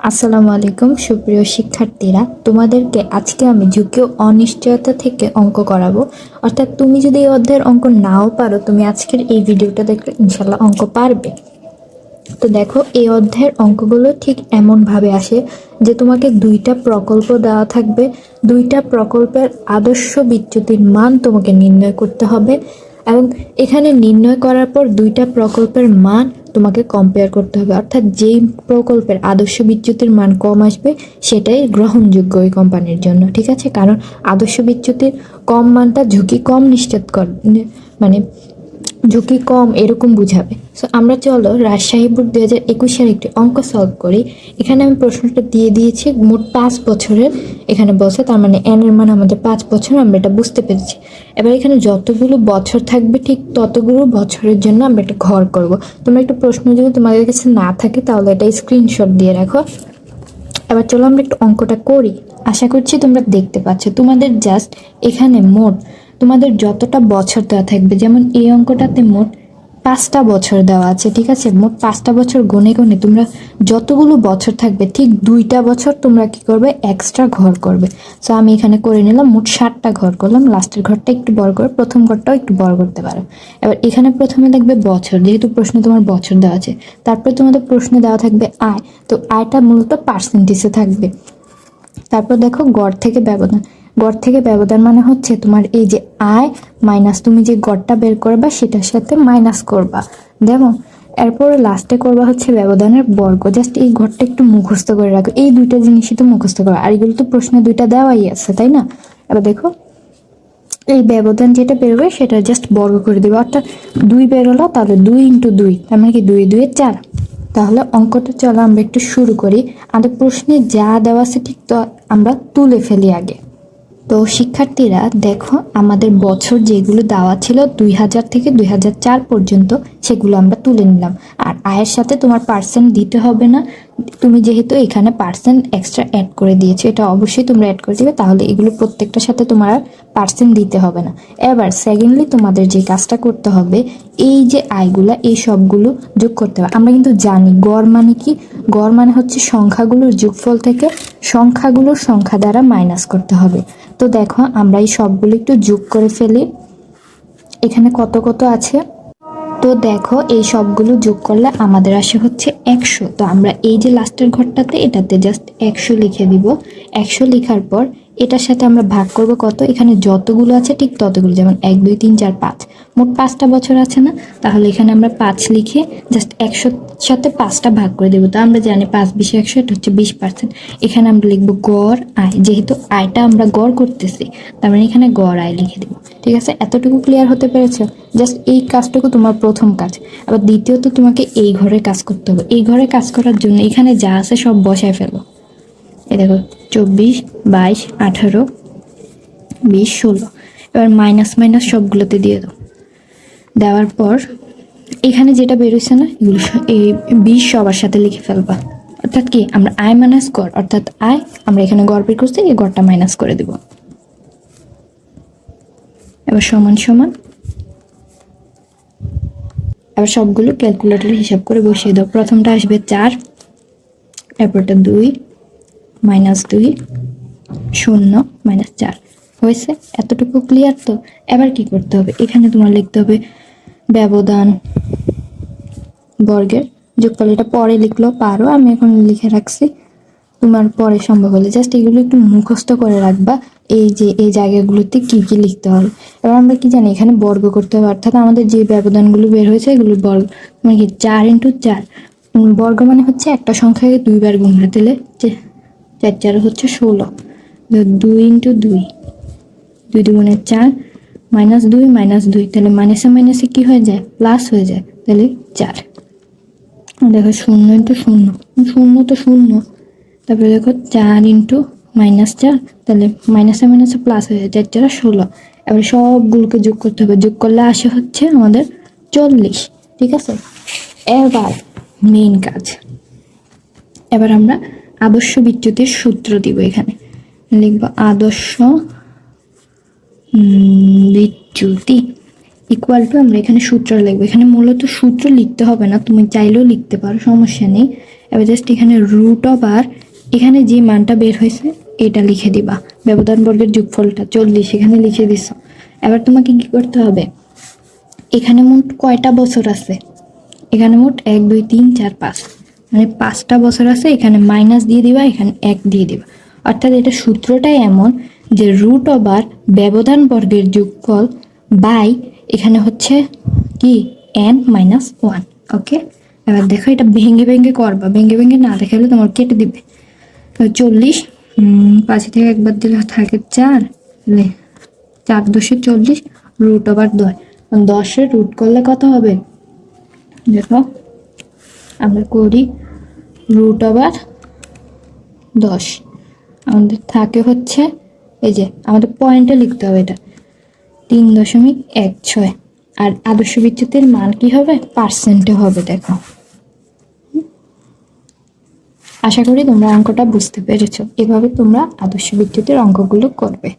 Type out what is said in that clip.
আসসালামু আলাইকুম, সুপ্রিয় শিক্ষার্থীরা। তোমাদেরকে আজকে আমি ঝুঁকি অনিশ্চয়তা থেকে অঙ্ক করাবো। অর্থাৎ তুমি যদি এই অধ্যায়ের অঙ্ক নাও পারো, তুমি আজকের এই ভিডিওটা দেখলে ইনশাল্লাহ অঙ্ক পারবে। তো দেখো, এই অধ্যায়ের অঙ্কগুলো ঠিক এমনভাবে আসে যে তোমাকে দুইটা প্রকল্প দেওয়া থাকবে। দুইটা প্রকল্পের আদর্শ বিচ্যুতির মান তোমাকে নির্ণয় করতে হবে। এবং এখানে নির্ণয় করার পর দুইটা প্রকল্পের মান তোমাকে কম্পেয়ার করতে হবে। অর্থাৎ যেই প্রকল্পের আদর্শ বিচ্যুতির মান কম আসবে, সেটাই গ্রহণযোগ্য ওই কোম্পানির জন্য, ঠিক আছে? কারণ আদর্শ বিচ্যুতির কম মানটা ঝুঁকি কম নিশ্চিত কর মানে ঝুঁকি কম এরকম বুঝাবে। সো আমরা চলো রাজশাহী বোর্ড দুই হাজার একুশের একটি অঙ্ক সলভ করি। এখানে আমি প্রশ্নটা দিয়ে দিয়েছি, মোট পাঁচ বছরের এখানে বছর তার মানে এন এর মান আমাদের পাঁচ বছর, আমরা এটা বুঝতে পেরেছি। এবার এখানে যতগুলো বছর থাকবে, ঠিক ততগুলো বছরের জন্য আমরা একটা ঘর করব। তোমরা একটা প্রশ্ন যদি তোমাদের কাছে না থাকে, তাহলে এটা স্ক্রিনশট দিয়ে রাখো। এবার চলো আমরা একটু অঙ্কটা করি। আশা করছি তোমরা দেখতে পাচ্ছ। তোমাদের জাস্ট এখানে মোট তোমাদের যতটা বছর দেওয়া থাকবে, যেমন এই অঙ্কটাতে মোট পাঁচটা বছর দেওয়া আছে, ঠিক আছে? মোট পাঁচটা বছর গনে গনে তোমরা যতগুলো বছর থাকবে, ঠিক দুইটা বছর তোমরা কি করবে? এক্সট্রা ঘর করবে। সো আমি এখানে করে নিলাম, মোট ষাটটা ঘর করলাম। লাস্টের ঘরটা একটু বড় করে, প্রথম ঘরটাও একটু বড় করতে পারো। এবার এখানে প্রথমে দেখবে বছর, যেহেতু প্রশ্নে তোমার বছর দেওয়া আছে। তারপরে তোমাদের প্রশ্নে দেওয়া থাকবে আয়। তো আয়টা মূলত পার্সেন্টেজে থাকবে। তারপর দেখো গড় থেকে ব্যবধান। গড় থেকে ব্যবধান মানে হচ্ছে তোমার এই যে আয় মাইনাস তুমি যে গড়টা বের করবা, সেটার সাথে মাইনাস করবা। দেখো এরপর লাস্টে করবা হচ্ছে ব্যবধানের বর্গ। জাস্ট এই ঘরটা একটু মুখস্থ করে রাখো। এই দুইটা জিনিসই তো মুখস্থ করো। আর এগুলো তো প্রশ্নে দুইটা দেওয়াই আছে, তাই না? এবার দেখো, এই ব্যবধান যেটা বেরোবে সেটা জাস্ট বর্গ করে দেবে। অর্থাৎ দুই বেরোলো তাহলে দুই ইন্টু দুই। তার মানে কি দুই দুয়ে চার? তাহলে অঙ্কটা চলো, আমরা একটু শুরু করি। আমাদের প্রশ্নে যা দেওয়া আছে ঠিক তো আমরা তুলে ফেলি আগে। তো শিক্ষার্থীরা, দেখো আমাদের বছর যেগুলো দেওয়া ছিল দুই হাজার থেকে দুই হাজার চার পর্যন্ত, সেগুলো আমরা তুলে নিলাম। আর আয়ের সাথে তোমার পার্সেন্ট দিতে হবে না। তুমি যেহেতু এখানে পার্সেন্ট এক্সট্রা অ্যাড করে দিয়েছ, এটা অবশ্যই তোমরা অ্যাড করে দিবে, তাহলে এগুলো প্রত্যেকটার সাথে তোমার পার্সেন্ট দিতে হবে না। এবার সেকেন্ডলি তোমাদের যে কাজটা করতে হবে, এই যে আয়গুলা, এই সবগুলো যোগ করতে হবে। আমরা কিন্তু জানি গড় মানে কি? গড় মানে হচ্ছে সংখ্যাগুলোর যোগফল থেকে সংখ্যাগুলোর সংখ্যা দ্বারা মাইনাস করতে হবে। তো দেখো, আমরা এই সবগুলো একটু যোগ করে ফেলি। এখানে কত কত আছে? তো দেখো, এই সবগুলো যোগ করলে আমাদের আসে হচ্ছে একশো। তো আমরা এই যে লাস্টের ঘরটাতে এটাতে জাস্ট একশো লিখে দিব। একশো লেখার পর এটার সাথে আমরা ভাগ করব কত? এখানে যতগুলো আছে, ঠিক ততগুলো। যেমন এক, দুই, তিন, চার, পাঁচ। মোট পাঁচটা বছর আছে না? তাহলে এখানে আমরা পাঁচ লিখে জাস্ট একশোর সাথে পাঁচটা ভাগ করে দেবো। তো আমরা জানি পাঁচ বিশে একশো, এটা হচ্ছে বিশ পার্সেন্ট এখানে আমরা লিখব গড় আয়। যেহেতু আয়টা আমরা গড় করতেছি, তার মানে এখানে গড় আয় লিখে দেবো। ঠিক আছে? এতটুকু ক্লিয়ার হতে পেরেছে? জাস্ট এই কাজটুকু তোমার প্রথম কাজ। আবার দ্বিতীয়ত তোমাকে এই ঘরে কাজ করতে হবে। এই ঘরে কাজ করার জন্য এখানে যা আছে সব বসায় ফেলো এই দেখো, চব্বিশ, বাইশ, আঠারো, বিশ, ষোলো। এবার মাইনাস মাইনাস সবগুলোতে দিয়ে দাও। দেওয়ার পর এখানে যেটা বেরোচ্ছে না, এগুলো এই বিশ সবার সাথে লিখে ফেলবা। অর্থাৎ কি, আমরা আয় মাইনাস গড়, অর্থাৎ আয় আমরা এখানে গড় বের করছি, এই গড়টা মাইনাস করে দেব। এবার সমান সমান। এবার সবগুলো ক্যালকুলেটরে হিসাব করে বসিয়ে দাও। প্রথমটা আসবে চার, এরপরটা দুই মাইনাস দুই, শূন্য, মাইনাস চার। হয়েছে? এতটুকু ক্লিয়ার তো? এবার কি করতে হবে? এখানে তোমার লিখতে হবে ব্যবধান বর্গের। যোগফল এটা পরে লিখলেও পারো। আমি এখন লিখে রাখছি। তোমার পরে সম্ভব হলে জাস্ট এগুলো একটু মুখস্থ করে রাখবা। এই যে, এই জায়গাগুলোতে কি কি লিখতে হবে? এবার আমরা কি জানি? এখানে বর্গ করতে হবে। অর্থাৎ আমাদের যে ব্যবধানগুলো বের হয়েছে, এগুলো বর্গ মানে কি? চার ইন্টু চার। বর্গ মানে হচ্ছে একটা সংখ্যাকে দুইবার গুণ দিলে চার চার হচ্ছে ষোলো। দুই ইন্টু দুই। দুই দুগুণে চার, মাইনাস দুই মাইনাস দুই। তাহলে মাইনাসে মাইনাসে কি হয়ে যায়? প্লাস হয়ে যায়। তাহলে চার। দেখো শূন্য ইন্টু শূন্য। শূন্য তো শূন্য। তারপরে দেখো চার ইন্টু মাইনাস চার। তাহলে মাইনাসে মাইনাসে প্লাস হয়ে যায়। চার চার ষোলো। এবার সবগুলোকে যোগ করতে হবে। যোগ করলে আসে হচ্ছে আমাদের চল্লিশ। ঠিক আছে? এবার মেইন কাজ। এবার আমরা আদর্শ বিচ্যুতির সূত্র দিব এখানে। লিখব আদর্শ বিচ্যুতি ইকুয়াল টু আমরা এখানে সূত্র লিখব। এখানে মূলত সূত্র লিখতে হবে না, তুমি চাইলেও লিখতে পারো, সমস্যা নেই। এবার জাস্ট এখানে রুট অফ আর এখানে যে মানটা বের হয়েছে, এটা লিখে দিবা। ব্যবধান বর্গের যোগফলটা চল্লিশ, এখানে লিখে দিছ। এবার তোমাকে কি করতে হবে? এখানে মোট কয়টা বছর আছে? এখানে মোট এক, দুই, তিন, চার, পাঁচ। মানে পাঁচটা বছর আছে, এখানে মাইনাস দিয়ে দিবা, এখানে এক দিয়ে দিবা। অর্থাৎ এটা সূত্রটাই এমন যে রুট ওভার ব্যবধান বর্গের যোগফল বাই এখানে হচ্ছে কি? এন মাইনাস ওয়ান ওকে এবার দেখো, এটা ভেঙে ভেঙে করবা। ভেঙে ভেঙে না দেখালে তোমার কেটে দিবে। চল্লিশ পাঁচ থেকে একবার দিলে থাকে চার চার দশে চল্লিশ রুট ওভার দশ। দশের রুট করলে কত হবে? দেখো আমরা করি রুট ওভার দশ। আমাদের থাকে হচ্ছে, এই যে আমাদের পয়েন্টে লিখতে হবে এটা, তিন দশমিক এক ছয়। আর আদর্শ বিচ্যুতির মান কি হবে? পার্সেন্টে হবে, দেখো। আশা করি তোমরা অঙ্কটা বুঝতে পেরেছ। এভাবে তোমরা আদর্শ বিচ্যুতির অঙ্কগুলো করবে।